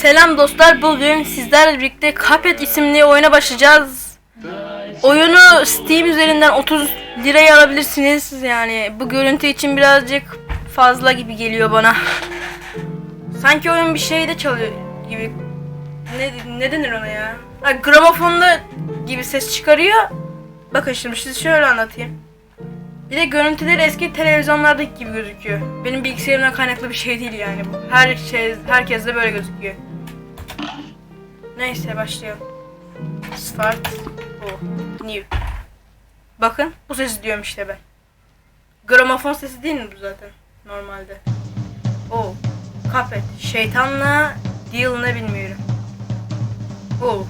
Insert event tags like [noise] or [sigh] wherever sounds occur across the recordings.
Selam dostlar. Bugün sizlerle birlikte Cuphead isimli oyuna başlayacağız. Oyunu Steam üzerinden 30 liraya alabilirsiniz. Yani bu görüntü için birazcık fazla gibi geliyor bana. Sanki oyun bir şeyde çalıyor gibi. Ne, ne denir ona ya? Ha, gramofonda gibi ses çıkarıyor. Bakın şimdi size şöyle anlatayım. Bir de görüntüleri eski televizyonlardaki gibi gözüküyor. Benim bilgisayarımdan kaynaklı bir şey değil yani bu. Her şey, herkes de böyle gözüküyor. Neyse başlayalım. Start. Oh. New. Bakın bu sesi diyorum işte ben. Gramofon sesi değil mi bu zaten? Normalde. Oh. Kapet. Şeytanla deal ne bilmiyorum. Oh.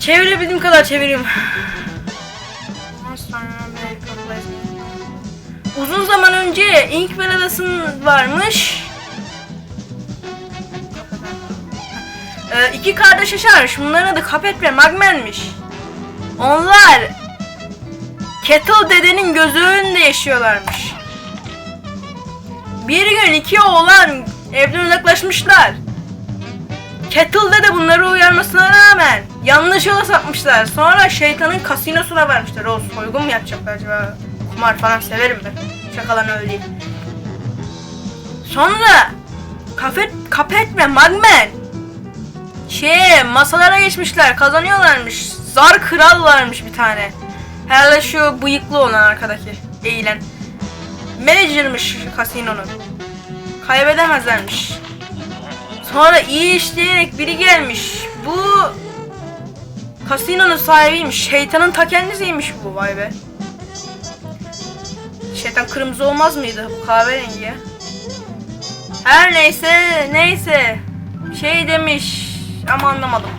Çevirebildiğim kadar Place. [laughs] Uzun zaman önce Inkbell Adası'nın varmış. Ee, iki kardeş yaşarmış. Bunların adı Kapet ve Magmen'miş. Onlar Kettle dedenin gözü önünde yaşıyorlarmış. Bir gün iki oğlan evden uzaklaşmışlar. Kettle dede bunları uyarmasına rağmen yanlış yola sapmışlar. Sonra şeytanın kasinosuna varmışlar. O soygun mu yapacaklar acaba? Kumar falan severim ben. Şakalarını öyle Sonra Kapet, Kapet ve Magmen şey masalara geçmişler kazanıyorlarmış. Zar kral varmış bir tane. Herhalde şu bıyıklı olan arkadaki eğilen. Manager'mış kasinonun. Kaybedemezlermiş. Sonra iyi işleyerek biri gelmiş. Bu kasinonun sahibiymiş. Şeytanın ta kendisiymiş bu vay be. Şeytan kırmızı olmaz mıydı bu kahverengi? Her neyse neyse. Şey demiş ama anlamadım.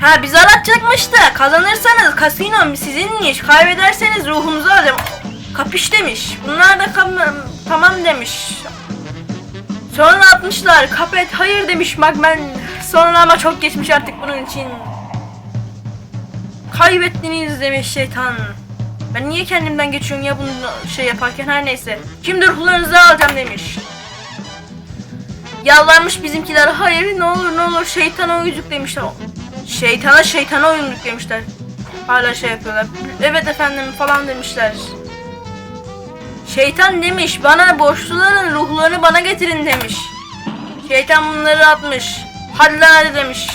Ha biz aratacakmış da kazanırsanız kasino sizinmiş kaybederseniz ruhunuzu alacağım. Kapış demiş. Bunlar da tamam demiş. Sonra atmışlar. Kapet hayır demiş Magmen. Sonra ama çok geçmiş artık bunun için. Kaybettiniz demiş şeytan. Ben niye kendimden geçiyorum ya bunu şey yaparken her neyse. Şimdi ruhlarınızı alacağım demiş. Yalvarmış bizimkiler hayır ne olur ne olur şeytana uyuduk demişler. Şeytana şeytana uyuduk demişler. Hala şey yapıyorlar. Evet efendim falan demişler. Şeytan demiş bana borçluların ruhlarını bana getirin demiş. Şeytan bunları atmış. Hadi lan hadi demiş.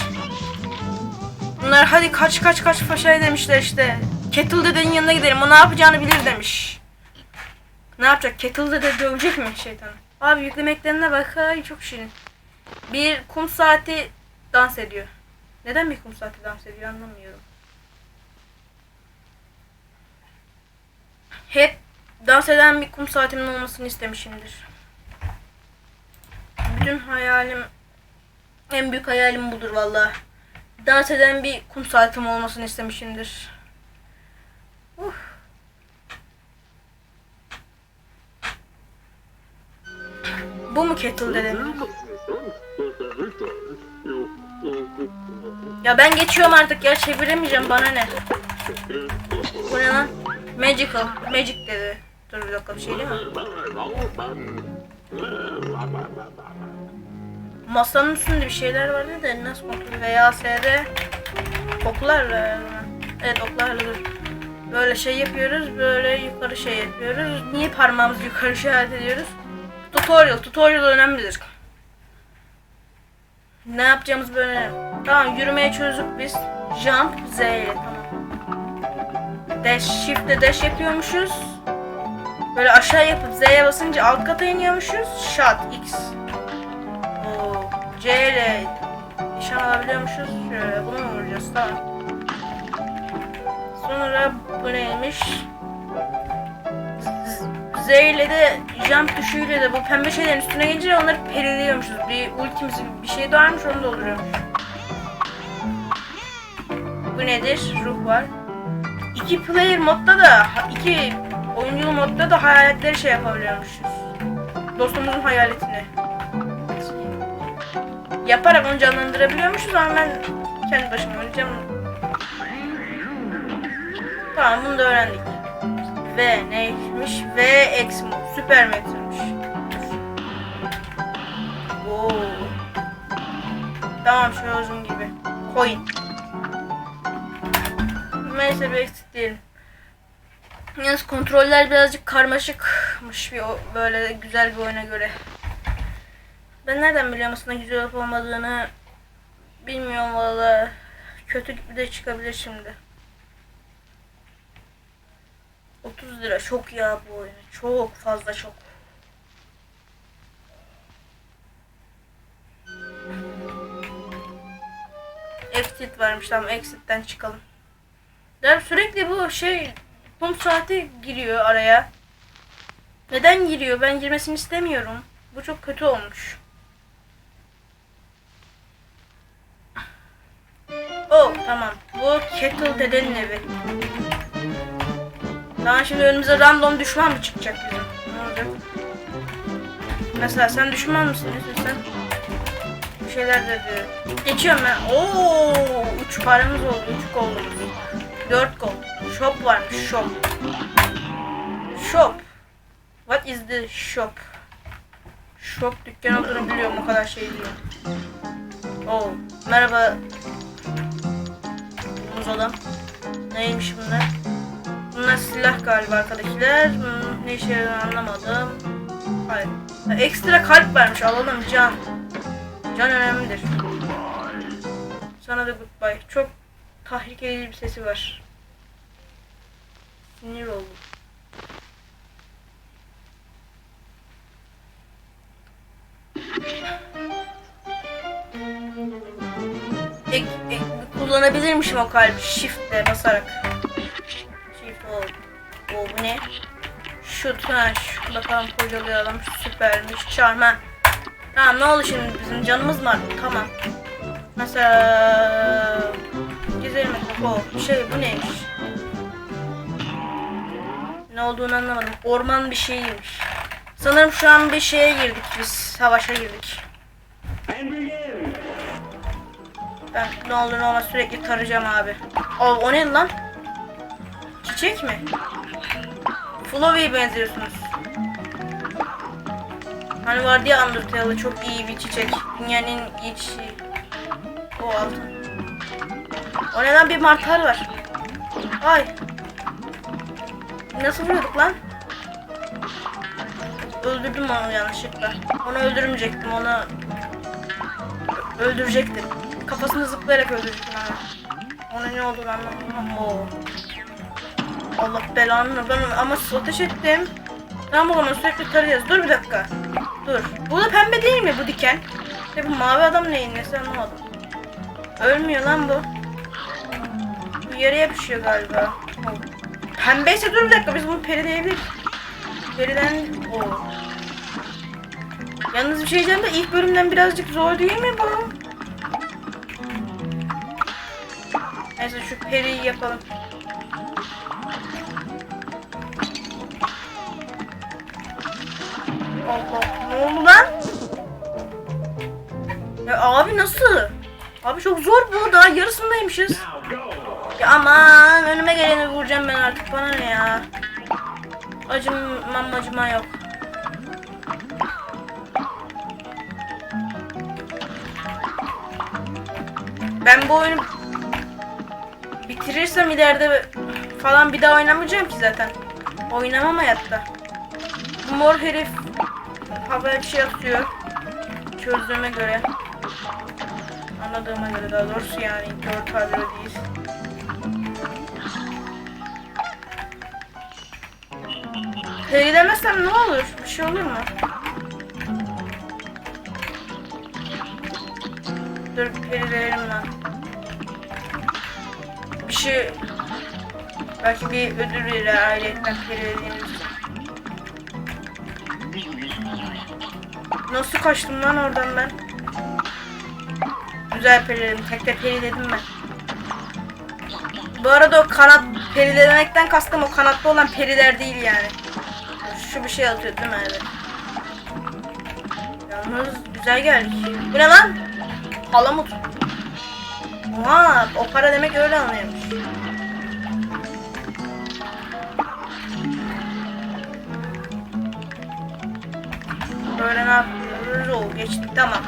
Bunlar hadi kaç kaç kaç paşaya demişler işte. Kettle dedenin yanına gidelim o ne yapacağını bilir demiş. Ne yapacak? Kettle dede dövecek mi şeytanı? Abi yüklemeklerine bak çok şirin. Bir kum saati dans ediyor. Neden bir kum saati dans ediyor anlamıyorum. Hep dans eden bir kum saatimin olmasını istemişimdir. Bütün hayalim, en büyük hayalim budur valla. Dans eden bir kum saatim olmasını istemişimdir. Bu mu kettle dedim? Ya ben geçiyorum artık ya çeviremeyeceğim bana ne? Bu ne lan? Magical. Magic dedi. Dur bir dakika bir şey değil mi? Masanın üstünde bir şeyler vardı da nasıl kontrol veya S'de oklarla evet oklarla dur. Böyle şey yapıyoruz böyle yukarı şey yapıyoruz. Niye parmağımızı yukarı işaret ediyoruz? Tutorial. Tutorial önemlidir. Ne yapacağımız böyle. Tamam yürümeye çözdük biz. Jump Z ile tamam. Dash shift de dash yapıyormuşuz. Böyle aşağı yapıp Z'ye basınca alt kata iniyormuşuz. Shot X. Oo, C ile nişan alabiliyormuşuz. Şöyle bunu mu vuracağız? Tamam. Sonra bu neymiş? Z ile de jump tuşuyla da bu pembe şeylerin üstüne gelince onları periliyormuşuz. Bir ultimiz bir şey doğarmış onu dolduruyormuş. Bu nedir? Ruh var. İki player modda da iki oyunculu modda da hayaletleri şey yapabiliyormuşuz. Dostumuzun hayaletini. Yaparak onu canlandırabiliyormuşuz ama ben kendi başıma oynayacağım. Tamam bunu da öğrendik. V neymiş? V X mi? Süper metrmiş. Tamam Shozum gibi. Coin. Neyse bir eksik diyelim. Yalnız kontroller birazcık karmaşıkmış bir böyle güzel bir oyuna göre. Ben nereden biliyorum aslında güzel olup olmadığını bilmiyorum valla. Kötü gibi de çıkabilir şimdi. 30 lira çok ya bu oyun. Çok fazla çok. Exit varmış tamam exit'ten çıkalım. Ya sürekli bu şey kum saati giriyor araya. Neden giriyor? Ben girmesini istemiyorum. Bu çok kötü olmuş. Oh tamam. Bu Kettle dedenin evi. Tamam şimdi önümüze random düşman mı çıkacak bizim? Ne olacak? Mesela sen düşman mısın? Nesin sen? Bir şeyler de. Geçiyorum ben. Oo, üç paramız oldu. Üç goldumuz. Dört gold. Shop varmış. Shop. Shop. What is the shop? Shop dükkan olduğunu biliyorum o kadar şey diyor. Oo, merhaba. Muz adam. Neymiş bunlar? Bunlar silah galiba arkadaşlar. Ne işe anlamadım. Hayır. Ha, Ekstra kalp vermiş alalım can. Can önemlidir. Sana da goodbye. Çok tahrik edici bir sesi var. Sinir oldum. Ek, ek, kullanabilirmişim o kalbi shift'le basarak. Bu ne? Şut ha şu bakalım kocalayalım süpermiş çarma. Tamam ne oldu şimdi bizim canımız mı arttı tamam. Mesela gezelim o şey bu neymiş? Ne olduğunu anlamadım. Orman bir şeyiymiş. Sanırım şu an bir şeye girdik biz. Savaşa girdik. Ben ne olur ne olmaz sürekli tarayacağım abi. O, o ne lan? Çiçek mi? Flowey'e benziyorsunuz. Hani vardı ya Undertale'da çok iyi bir çiçek. Dünyanın iyi çiçeği. O altın. O ne lan bir mantar var. Ay. Nasıl vuruyorduk lan? Öldürdüm onu yanlışlıkla. Onu öldürmeyecektim onu öldürecektim. Kafasını zıplayarak öldürecektim. Onun ne olduğunu anlamadım ama o. Allah belanı ben ama ateş ettim. O zaman sürekli tarayacağız. Dur bir dakika. Dur. Bu da pembe değil mi bu diken? Ya bu mavi adam neyin nesi anlamadım. Ölmüyor lan bu. Bu yere yapışıyor galiba. Pembeyse dur bir dakika biz bunu perileyebiliriz. Periden o. Yalnız bir şey diyeceğim de ilk bölümden birazcık zor değil mi bu? Neyse şu periyi yapalım. Ne oldu lan? Ya abi nasıl? Abi çok zor bu daha yarısındaymışız. Ya aman önüme geleni vuracağım ben artık bana ne ya. Acımam acıma yok. Ben bu oyunu bitirirsem ileride falan bir daha oynamayacağım ki zaten. Oynamam hayatta. Mor herif havaya bir şey atıyor. Çözdüğüme göre. Anladığıma göre daha doğrusu yani dört harfleri değil. Perilemezsem ne olur? Bir şey olur mu? Dur perileyelim lan. Bir şey... Belki bir ödül verir ailetten perilediğimiz için. Nasıl kaçtım lan oradan ben? Güzel periledim. Tek de periledim ben. Bu arada o kanat perilemekten kastım o kanatlı olan periler değil yani. Şu bir şey atıyor değil mi? Evet. Yalnız güzel geldik. Bu ne lan? Palamut. Oha, o para demek öyle anlıyormuş. Böyle ne yapıyoruz? Oo, geçtik tamam.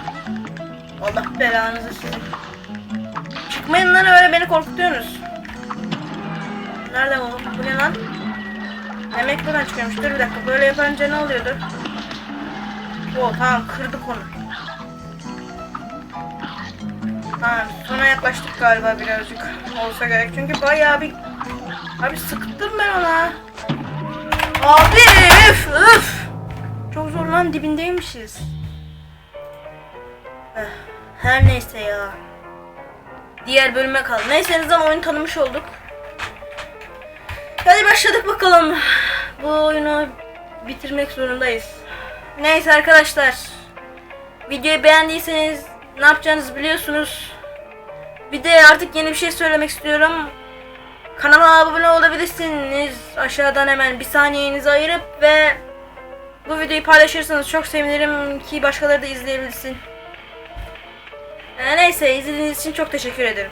Allah belanızı sizin. Çıkmayın lan öyle beni korkutuyorsunuz. Nerede bu? Bu ne lan? Demek buradan çıkıyormuş. Dur bir dakika. Böyle yapınca ne oluyordu? O tamam kırdık onu. Tamam sona yaklaştık galiba birazcık. Olsa gerek. Çünkü bayağı bir... Abi sıktım ben ona. Abi üf üf. Çok zor lan dibindeymişiz. Eh, Her neyse ya. Diğer bölüme kaldı. Neyse en azından oyunu tanımış olduk. Hadi başladık bakalım. Bu oyunu bitirmek zorundayız. Neyse arkadaşlar. Videoyu beğendiyseniz ne yapacağınızı biliyorsunuz. Bir de artık yeni bir şey söylemek istiyorum. Kanala abone olabilirsiniz. Aşağıdan hemen bir saniyenizi ayırıp ve bu videoyu paylaşırsanız çok sevinirim ki başkaları da izleyebilsin. Ee, neyse izlediğiniz için çok teşekkür ederim.